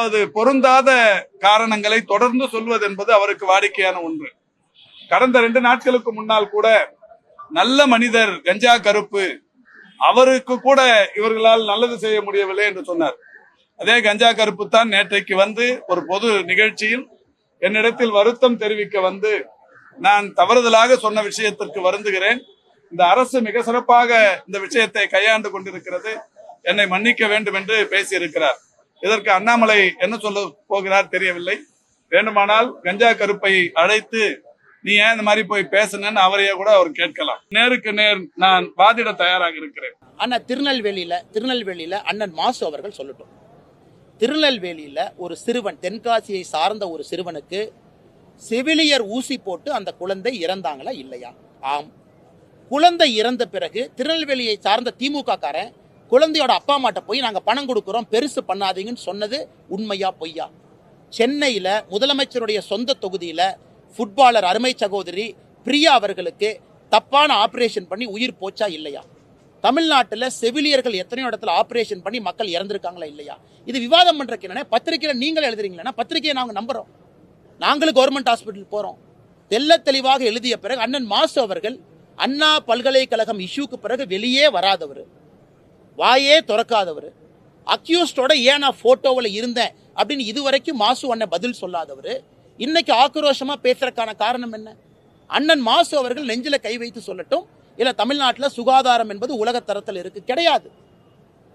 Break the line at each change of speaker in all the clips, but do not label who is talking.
அதாவது பொருந்தாத காரணங்களை தொடர்ந்து சொல்வது என்பது அவருக்கு வாடிக்கையான ஒன்று. கடந்த ரெண்டு நாட்களுக்கு முன்னால் கூட நல்ல மனிதர் கஞ்சா கருப்பு அவருக்கு கூட இவர்களால் நல்லது செய்ய முடியவில்லை என்று சொன்னார். அதே கஞ்சா கருப்பு தான் நேற்றைக்கு வந்து ஒரு பொது நிகழ்ச்சியில் என்னிடத்தில் வருத்தம் தெரிவிக்க வந்து நான் தவறுதலாக சொன்ன விஷயத்திற்கு வருந்துகிறேன். இந்த அரசு மிக சிறப்பாக இந்த விஷயத்தை கையாண்டு கொண்டிருக்கிறது. என்னை மன்னிக்க வேண்டும் என்று பேசியிருக்கிறார். இதற்கு அண்ணாமலை என்ன சொல்ல போகிறார் தெரியவில்லை. வேண்டுமானால் கஞ்சா கருப்பை அழைத்து நீ ஏன் இந்த மாதிரி போய் பேசுனன்னு அவரையே கூட அவர் கேட்கலாம். நேருக்கு நேர் நான் வாதிட தயாராக இருக்கிறேன்.
ஆனா திருநெல்வேலியில திருநெல்வேலியில அண்ணன் மாசு அவர்கள் சொல்லட்டும். திருநெல்வேலியில ஒரு சிறுவன் தென்காசியை சார்ந்த ஒரு சிறுவனுக்கு செவிலியர் ஊசி போட்டு அந்த குழந்தை இறந்தாங்களா இல்லையா? ஆம். குழந்தை இறந்த பிறகு திருநெல்வேலியை சார்ந்த திமுக காரன் குழந்தையோட அப்பா அம்மாட்ட போய் நாங்கள் பணம் கொடுக்குறோம் பெருசு பண்ணாதீங்கன்னு சொன்னது உண்மையா பொய்யா? சென்னையில் முதலமைச்சருடைய சொந்த தொகுதியில் ஃபுட்பாலர் அருமை சகோதரி பிரியா அவர்களுக்கு தப்பான ஆப்ரேஷன் பண்ணி உயிர் போச்சா இல்லையா? தமிழ்நாட்டில் செவிலியர்கள் எத்தனையோ இடத்துல ஆப்ரேஷன் பண்ணி மக்கள் இறந்துருக்காங்களா இல்லையா? இது விவாதம் பண்றதுக்கு என்னன்னா பத்திரிக்கையில நீங்கள் எழுதுறீங்களா பத்திரிக்கையை நாங்கள் நம்புகிறோம் நாங்களும் கவர்மெண்ட் ஹாஸ்பிட்டல் போகிறோம் தெல்ல தெளிவாக எழுதிய பிறகு அண்ணன் மாசு அவர்கள் அண்ணா பல்கலைக்கழகம் இஷ்யூக்கு பிறகு வெளியே வராதவர். வாயே திறக்காதவர். அக்யூஸ்டோட ஏன் நான் ஃபோட்டோவில் இருந்தேன்? அப்படின்னு இதுவரைக்கும் மாசு அண்ணன் பதில் சொல்லாதவர். இன்னைக்கு ஆக்ரோஷமாக பேசுறதுக்கான காரணம் என்ன? அண்ணன் மாசு அவர்கள் நெஞ்சில் கை வைத்து சொல்லட்டும். இல்லை தமிழ்நாட்டில் சுகாதாரம் என்பது உலக தரத்தில் கிடையாது.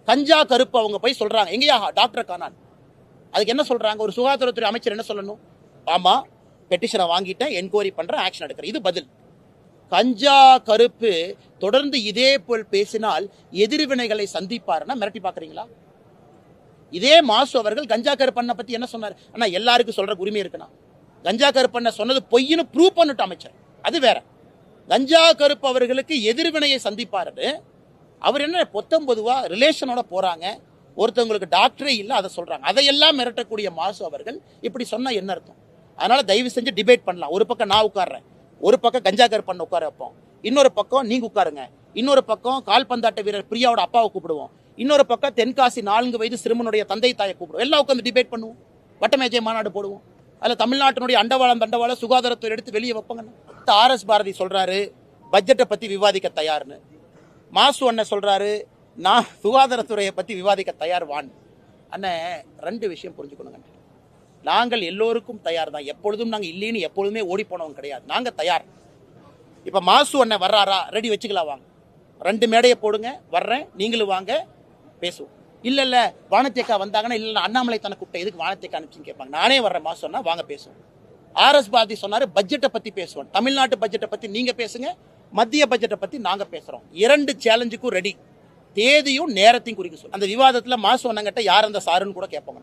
கஞ்சா கருப்பு அவங்க போய் சொல்கிறாங்க எங்கேயா? டாக்டர் காணான். அதுக்கு என்ன சொல்கிறாங்க ஒரு சுகாதாரத்துறை அமைச்சர் என்ன சொல்லணும்? ஆமா பெட்டிஷனை வாங்கிட்டேன் என்கொயரி பண்ணுறேன் ஆக்ஷன் எடுக்கிறேன். இது பதில். கஞ்சா கருப்பு தொடர்ந்து இதே போல் பேசினால் எதிர்வினைகளை சந்திப்பாருன்னா மிரட்டி பார்க்குறீங்களா? இதே மாசு அவர்கள் கஞ்சா கருப்பண்ணை பற்றி என்ன சொன்னார்? ஆனால் எல்லாருக்கும் சொல்கிற உரிமை இருக்குண்ணா. கஞ்சா கருப்பண்ணை சொன்னது பொய்னு ப்ரூவ் பண்ணிட்டு அமைச்சர். அது வேற. கஞ்சா கருப்பு அவர்களுக்கு எதிர்வினையை சந்திப்பாரு அவர் என்ன பொத்தம்பொதுவா ரிலேஷனோட போறாங்க. ஒருத்தவங்களுக்கு டாக்டரே இல்லை அதை சொல்கிறாங்க அதையெல்லாம் மிரட்டக்கூடிய மாசு அவர்கள் இப்படி சொன்னால் என்ன அர்த்தம்? அதனால் தயவு செஞ்சு டிபேட் பண்ணலாம். ஒரு பக்கம் நான் உட்காடுறேன் ஒரு பக்கம் கஞ்சா கருப்பண்ண உட்கார வைப்போம். இன்னொரு பக்கம் நீங்கள் உட்காருங்க. இன்னொரு பக்கம் கால்பந்தாட்ட வீரர் பிரியாவோட அப்பாவை கூப்பிடுவோம். இன்னொரு பக்கம் தென்காசி நான்கு வயது சிறுமனுடைய தந்தை தாயை கூப்பிடுவோம். எல்லாம் உட்காந்து டிபேட் பண்ணுவோம். வட்டமேஜை மாநாடு போடுவோம். அதில் தமிழ்நாட்டினுடைய அண்டவாளம் தண்டவாளம் சுகாதாரத்துறை எடுத்து வெளியே வைப்பாங்க. ஆர்எஸ் பாரதி சொல்கிறாரு பட்ஜெட்டை பற்றி விவாதிக்க தயார்னு. மாசு அண்ணன் சொல்கிறாரு நான் சுகாதாரத்துறையை பற்றி விவாதிக்க தயார் வான் அண்ணன் ரெண்டு விஷயம் புரிஞ்சுக்கணுங்க நாங்கள் எல்லோருக்கும் தயார் தான். எப்பொழுதும் நாங்கள் இல்லைன்னு எப்பொழுதுமே ஓடி போனவங்க கிடையாது. நாங்கள் தயார். இப்போ மாசு அண்ணன் வர்றாரா? ரெடி வச்சுக்கலாம் வாங்க. ரெண்டு மேடையை போடுங்க. வர்றேன். நீங்களும் வாங்க. பேசுவோம். இல்லை இல்லை வானத்தேக்கா வந்தாங்கன்னா இல்லை இல்ல, அண்ணாமலை தனக்கு கூப்பிட்ட எதுக்கு வானத்தேக்கா அனுப்பிச்சின்னு கேட்பாங்க. நானே வர்றேன் மாசு சொன்னால் வாங்க பேசுவோம். ஆர்எஸ் பாரதி சொன்னார் பட்ஜெட்டை பற்றி பேசுவோம். தமிழ்நாட்டு பட்ஜெட்டை பற்றி நீங்கள் பேசுங்க. மத்திய பட்ஜெட்டை பற்றி நாங்கள் பேசுகிறோம் இரண்டு சேலஞ்சுக்கும் ரெடி தேதியும் நேரத்தையும் குறிக்க சொல்லு. அந்த விவாதத்தில் மாசு அண்ணங்கிட்ட யார் அந்த சாருன்னு கூட கேட்பாங்க.